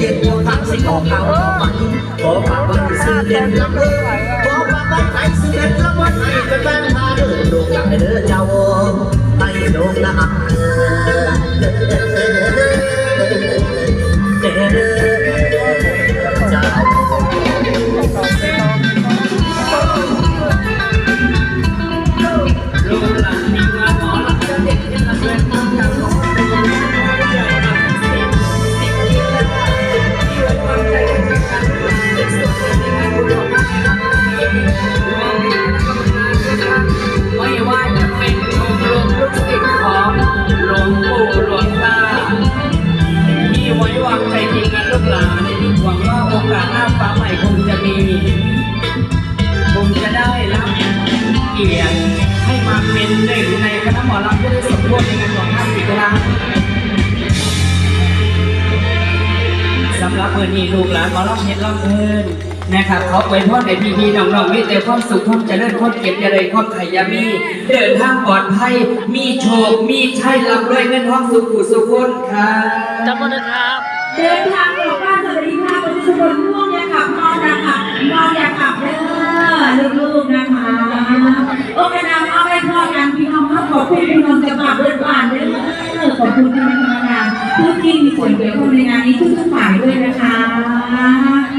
เย็นบัวทักสิขอเขาขอฝันขอฝากวันซื้อเย็นลำเออขอฝากวันไหนซื้อเย็นลำ กียรติให้มาเป็นหนึ่งในคณะหมอลำที่ได้สมบูรณ์ในงานของท่านอีกครั้งสำหรับเมื่อนี้ลูกหลานหมอลำเฮ็ดลำเพลินนะครับขอไว้พรในพี่ๆน้องๆมีแต่ความสุขความเจริญความเก็บเจริญความขยามี เดินทางปลอดภัย มีโชค มีชัยลำด้วยเงินทองสุขุสุขคนครับจำกันนะครับ เดินทาง ขอบคุณที่เป็นธรรมกาทุกที่มีส่วนเกี่ยวข้องในงานนี้ทุกๆฝ่ายด้วยนะคะ